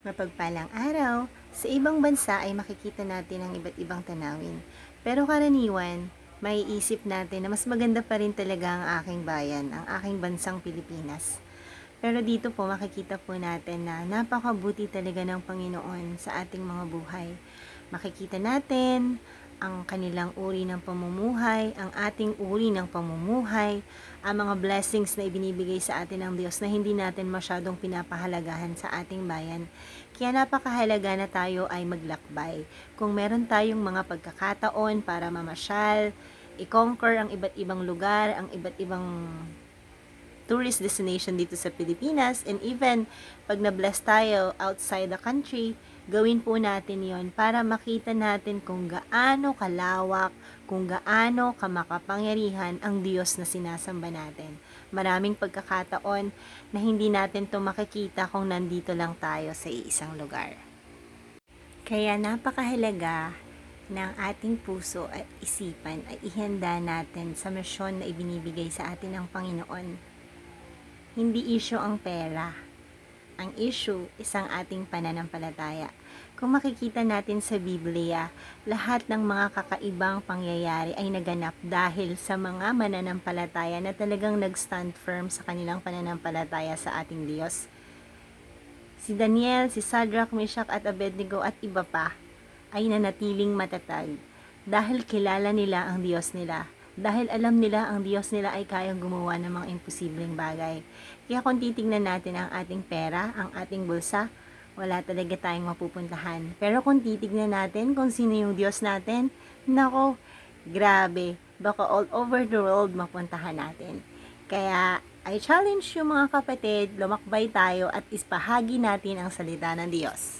Mapagpalang araw, sa ibang bansa ay makikita natin ang iba't ibang tanawin. Pero karaniwan, may isip natin na mas maganda pa rin talaga ang aking bayan, ang aking bansang Pilipinas. Pero dito po makikita po natin na napakabuti talaga ng Panginoon sa ating mga buhay. Makikita natin ang kanilang uri ng pamumuhay, ang ating uri ng pamumuhay, ang mga blessings na ibinibigay sa atin ng Diyos na hindi natin masyadong pinapahalagahan sa ating bayan. Kaya napakahalaga na tayo ay maglakbay. Kung meron tayong mga pagkakataon para mamasyal, i-conquer ang iba't ibang lugar, ang iba't ibang tourist destination dito sa Pilipinas and even pag na-bless tayo outside the country, gawin po natin yon para makita natin kung gaano kalawak, kung gaano kamakapangyarihan ang Diyos na sinasamba natin. Maraming pagkakataon na hindi natin to makikita kung nandito lang tayo sa iisang lugar. Kaya napakahalaga ng ating puso at isipan ay ihanda natin sa misyon na ibinibigay sa atin ng Panginoon hindi issue ang pera. Ang issue, isang ating pananampalataya. Kung makikita natin sa Biblia, lahat ng mga kakaibang pangyayari ay naganap dahil sa mga mananampalataya na talagang nag-stand firm sa kanilang pananampalataya sa ating Diyos. Si Daniel, si Sadrach, Meshach at Abednego at iba pa ay nanatiling matatag dahil kilala nila ang Diyos nila dahil alam nila ang Diyos nila ay kayang gumawa ng mga imposibleng bagay. Kaya kung titingnan natin ang ating pera, ang ating bulsa, wala talaga tayong mapupuntahan. Pero kung titignan natin kung sino yung Diyos natin, nako, grabe, baka all over the world mapuntahan natin. Kaya, I challenge you mga kapatid, lumakbay tayo at ispahagi natin ang salita ng Diyos.